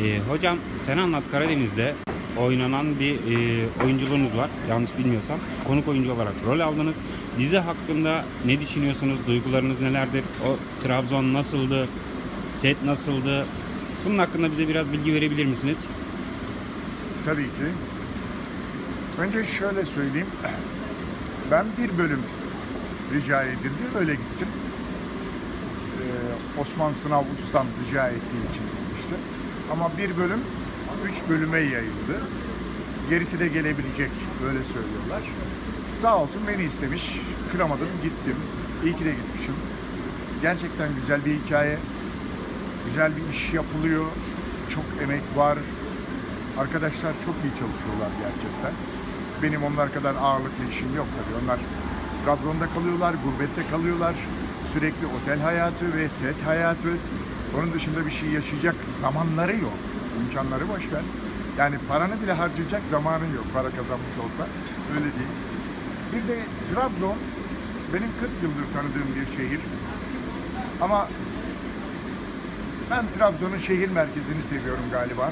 Ee, hocam Sen Anlat Karadeniz'de oynanan bir e, oyunculuğunuz var. Yanlış bilmiyorsam. Konuk oyuncu olarak rol aldınız. Dizi hakkında ne düşünüyorsunuz? Duygularınız nelerdir? O Trabzon nasıldı? Set nasıldı? Bunun hakkında bize biraz bilgi verebilir misiniz? Tabii ki. Önce şöyle söyleyeyim. Ben bir bölüm rica edildi, öyle gittim. Ee, Osman Sınav Ustam rica ettiği için gitmiştim. Ama bir bölüm üç bölüme yayıldı. Gerisi de gelebilecek, öyle söylüyorlar. Sağ olsun beni istemiş, kıramadım, gittim. İyi ki de gitmişim. Gerçekten güzel bir hikaye. Güzel bir iş yapılıyor. Çok emek var. Arkadaşlar çok iyi çalışıyorlar gerçekten. Benim onlar kadar ağırlıklı işim yok tabii. Onlar Trabzon'da kalıyorlar, gurbette kalıyorlar. Sürekli otel hayatı ve set hayatı. Onun dışında bir şey yaşayacak zamanları yok. İmkanları boş ver. Yani paranı bile harcayacak zamanın yok para kazanmış olsa. Öyle değil. Bir de Trabzon benim 40 yıldır tanıdığım bir şehir. Ama ben Trabzon'un şehir merkezini seviyorum galiba.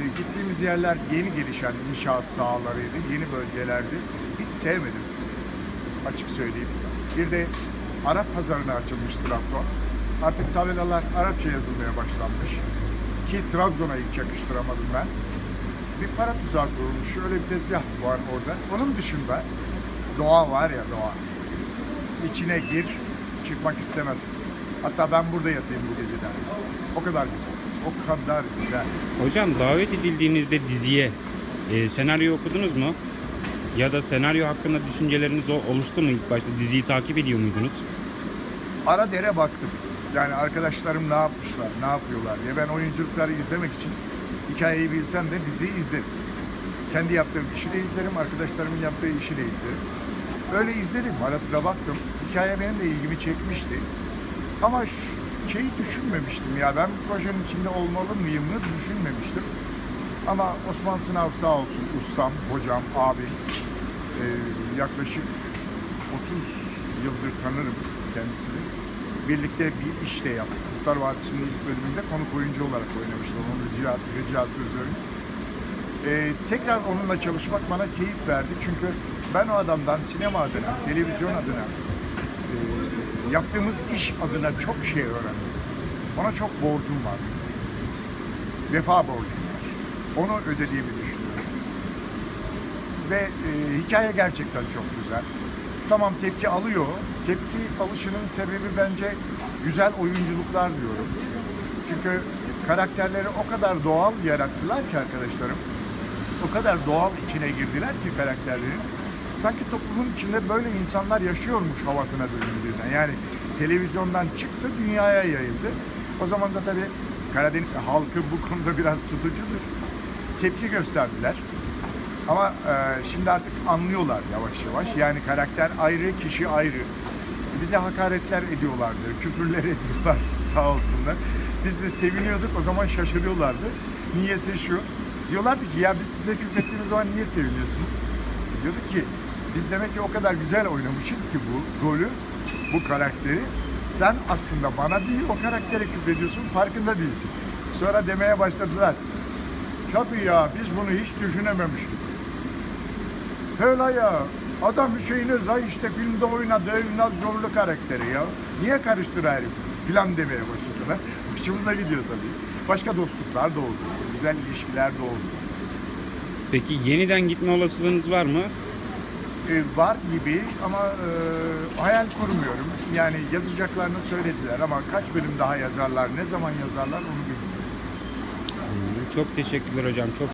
E, gittiğimiz yerler yeni gelişen inşaat sahalarıydı, yeni bölgelerdi. Hiç sevmedim açık söyleyeyim. Bir de Arap pazarına açılmış Trabzon. Artık tabelalar Arapça yazılmaya başlanmış. Ki Trabzon'a hiç yakıştıramadım ben. Bir para tuzağı kurulmuş. Şöyle bir tezgah var orada. Onun dışında doğa var ya doğa. İçine gir, çıkmak istemezsin. Hatta ben burada yatayım bu gece dersin. O kadar güzel. O kadar güzel. Hocam davet edildiğinizde diziye e, senaryo okudunuz mu? Ya da senaryo hakkında düşünceleriniz oluştu mu ilk başta? Diziyi takip ediyor muydunuz? ara dere baktım. Yani arkadaşlarım ne yapmışlar, ne yapıyorlar diye. Ben oyunculukları izlemek için hikayeyi bilsem de diziyi izlerim. Kendi yaptığım işi de izlerim, arkadaşlarımın yaptığı işi de izlerim. Öyle izledim, ara sıra baktım. Hikaye benim de ilgimi çekmişti. Ama ş- şeyi düşünmemiştim ya, ben bu projenin içinde olmalı mıyım düşünmemiştim. Ama Osman Sınav sağ olsun, ustam, hocam, abim, e, yaklaşık 30 yıldır tanırım kendisini. Birlikte bir iş de yaptık. Kurtlar Vadisi'nin ilk bölümünde konuk oyuncu olarak oynamıştım. Onun rica, ricası üzerine. Ee, tekrar onunla çalışmak bana keyif verdi. Çünkü ben o adamdan sinema adına, televizyon adına, e, yaptığımız iş adına çok şey öğrendim. Ona çok borcum var. Vefa borcum var. Onu ödediğimi düşünüyorum. Ve e, hikaye gerçekten çok güzel. Tamam tepki alıyor. Tepki alışının sebebi bence güzel oyunculuklar diyorum. Çünkü karakterleri o kadar doğal yarattılar ki arkadaşlarım. O kadar doğal içine girdiler ki karakterlerin. Sanki toplumun içinde böyle insanlar yaşıyormuş havasına büründüğünden. Yani televizyondan çıktı dünyaya yayıldı. O zaman da tabii Karadeniz halkı bu konuda biraz tutucudur. Tepki gösterdiler. Ama e, şimdi artık anlıyorlar yavaş yavaş. Yani karakter ayrı, kişi ayrı. Bize hakaretler ediyorlardı, küfürler ediyorlardı sağ olsunlar. Biz de seviniyorduk, o zaman şaşırıyorlardı. Niyesi şu, diyorlardı ki ya biz size küfrettiğimiz zaman niye seviniyorsunuz? Diyorduk ki biz demek ki o kadar güzel oynamışız ki bu rolü, bu karakteri. Sen aslında bana değil o karaktere küfrediyorsun, farkında değilsin. Sonra demeye başladılar. Tabii ya biz bunu hiç düşünememiştik. Öyle ya. Adam Hüseyin Özay işte filmde oynadığı Ünal Zorlu karakteri ya. Niye karıştırayım filan demeye başladılar. Hoşumuza gidiyor tabii. Başka dostluklar da oldu. Güzel ilişkiler de oldu. Peki yeniden gitme olasılığınız var mı? Ee, var gibi ama e, hayal kurmuyorum. Yani yazacaklarını söylediler ama kaç bölüm daha yazarlar, ne zaman yazarlar onu bilmiyorum. Çok teşekkürler hocam. Çok